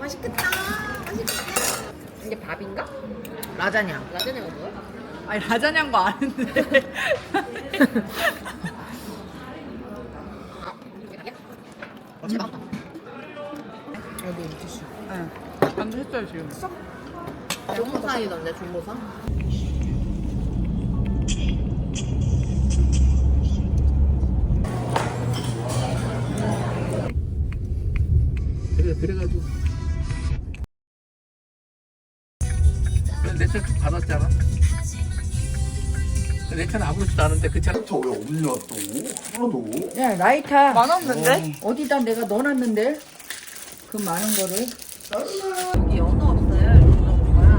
맛있겠다. 맛있겠다. 이게 밥인가? 라자냐. 라자냐가 뭐야? 아니 라자냐인 거 아는데. 어, 제가 여기 티슈. 응. 방금 했어요 지금. 조모상이던데 조모상? 내차 받았잖아 내 차는 아무렇지도 않은데 그 차는 왜 없냐 또 하나도 야 라이터 많았는데? 어디다 내가 넣어놨는데 그 많은 거를 여기 연어 없어요. 거야.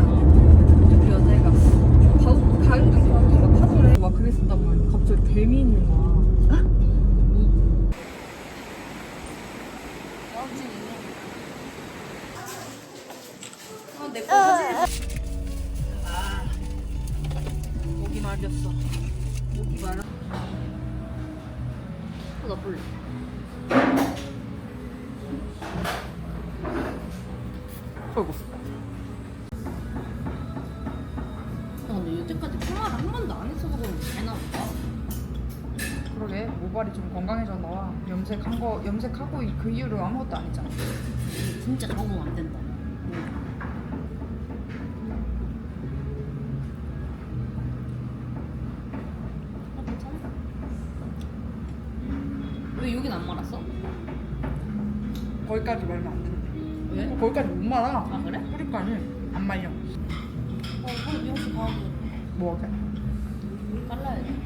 그 여자애가 가을 가을도 좋아하고 파도래. 막 그랬었단 말이야. 갑자기 뱀이 있는 거야. 말렸어. 목이 말아. 어, 나 볼래. 어이구. 아, 근데 여태까지 평화를 한 번도 안 했어서 그런지 잘 나올까? 그러게 모발이 좀 건강해졌나 봐. 염색한 거 염색하고 그 이후로 아무것도 안 했잖아. 진짜 적응 안 된다. 어, 괜찮아? 왜 여긴 안 말았어? 거기까지 말면 안 돼. 왜? 거기까지 못 말아. 아 그래? 뿌리까지 안 말려. 어, 그럼 미용실 가고 뭐 하게? 잘라야지.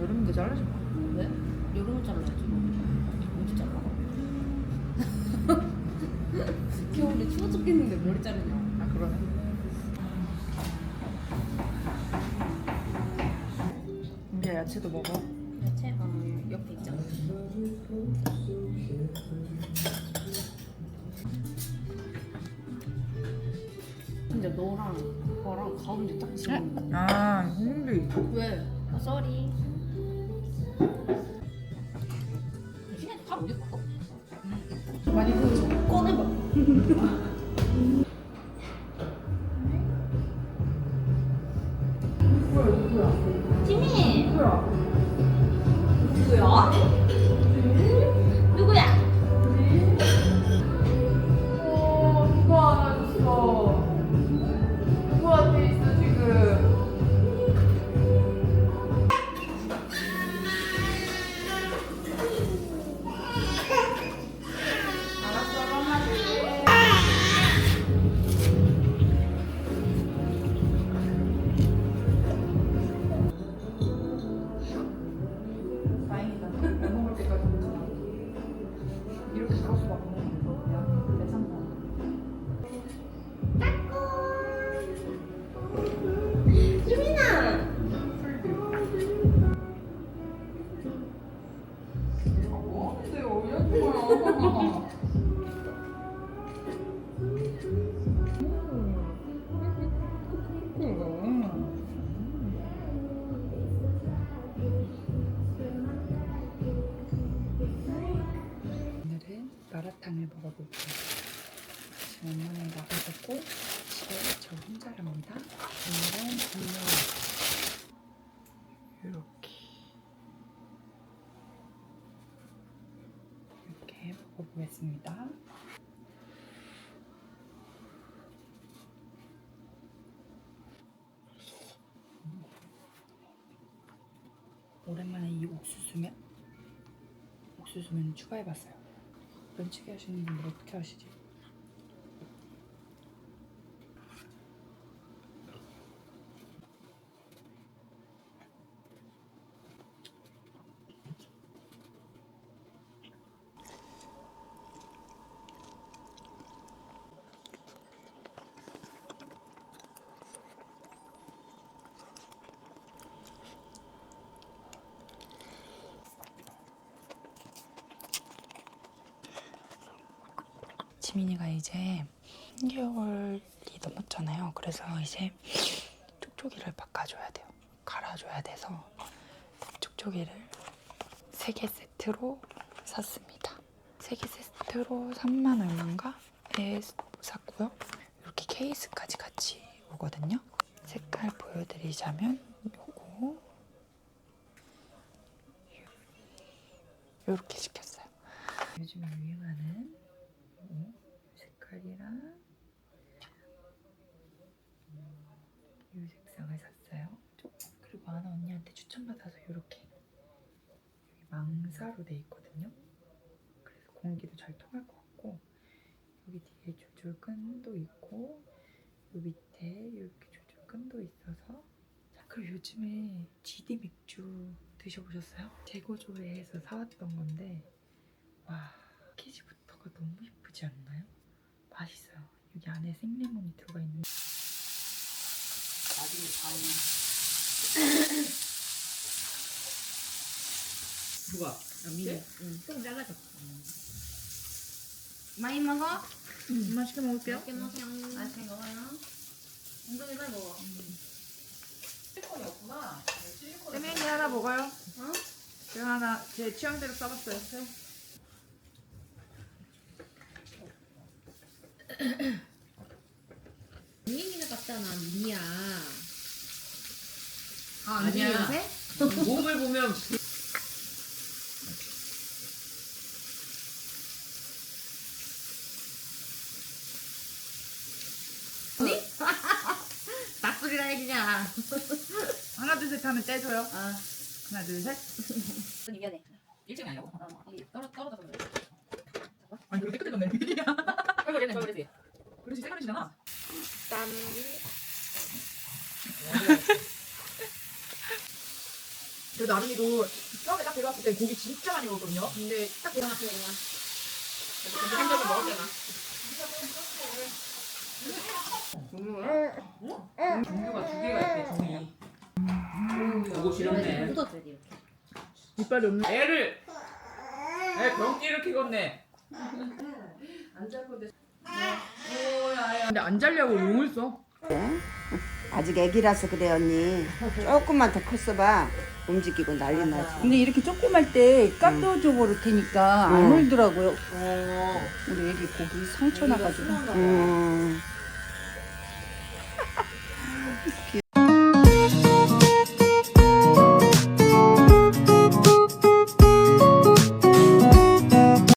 여름인데 자르지 마. 왜? 여름에 잘라야지. 언제 잘라? 겨울에 추워 죽겠는데 머리 자르냐? 아 그러네. 이제 야채도 먹어. 가운데 딱 지금 아 힘들이. 왜? 아, 쏘리. 시간이 다 어디 갔어? 많이. 꺼내봐. 오늘은 마라탕을 먹어볼게요. 지금 엄마는 나가셨고 집에 저 혼자랍니다. 오늘은 분명 이렇게 이렇게 먹어보겠습니다. 오랜만에 이 옥수수면 옥수수면 추가해봤어요. 면치기 하시는 분들 어떻게 하시지? 지민이가 이제 3개월이 넘었잖아요. 그래서 이제 촉촉이를 바꿔줘야 돼요. 갈아줘야 돼서 촉촉이를 3개 세트로 샀습니다. 세개 세트로 3만 얼마인가에 샀고요. 이렇게 케이스까지 같이 오거든요. 색깔 보여드리자면 요거 요렇게 시켰어요. 요즘에 유행하는 이 색깔이랑 이 색상을 샀어요. 그리고 아나 언니한테 추천받아서 이렇게 여기 망사로 돼 있거든요. 그래서 공기도 잘 통할 것 같고 여기 뒤에 조절끈도 있고 요 밑에 이렇게 조절끈도 있어서 자, 그리고 요즘에 GD 맥주 드셔보셨어요? 재고조회해서 사왔던 건데 와 패키지부터 예쁘지 않나요? 맛있어요. 여기 안에 생레몬이 들어가 있는 나중에 누가? 미니. 좀 잘라줘. 많이 먹어? 맛있게 먹을게요. 맛있게 먹어요. 맛있게 먹어요. 엉덩이 잘 먹어. 실리콘이 없구나. 세면이 하나 먹어요. 어? 제가 하나 제 취향대로 써봤어요. 미니가 같잖아, 미니야. 아, 아니야. 요새? 몸을 보면 닭소리라 해, 그냥. 하나 둘 셋 하면 떼줘요. 아, 하나 둘 셋. 미안해. 1층이 아니고. 어, 떨어, 떨어져서 그래. 아니 그렇게 깨끗해졌네. 그래, 그래, 그래. 생활이잖아. 짠. 그래도 아름이도 처음에 딱 데려왔을 때 고기 진짜 많이 먹었거든요. 근데 딱 일어났어, 그냥. 한 점을 먹었잖아. 종류가 두 개가 있대, 종이. 보고 싫었네. 묻어줘야 돼, 이렇게. 이빨이 없는. 애를 애 병기를 키웠네. 근데 안 잘려고 용을 써. 아직 애기라서 그래 언니 조금만 더 컸어봐 움직이고 난리 나지 근데 이렇게 조그만 때 버릴 테니까 안 음. 울더라고요. 우리 애기 고기 상처 나가지고. 음.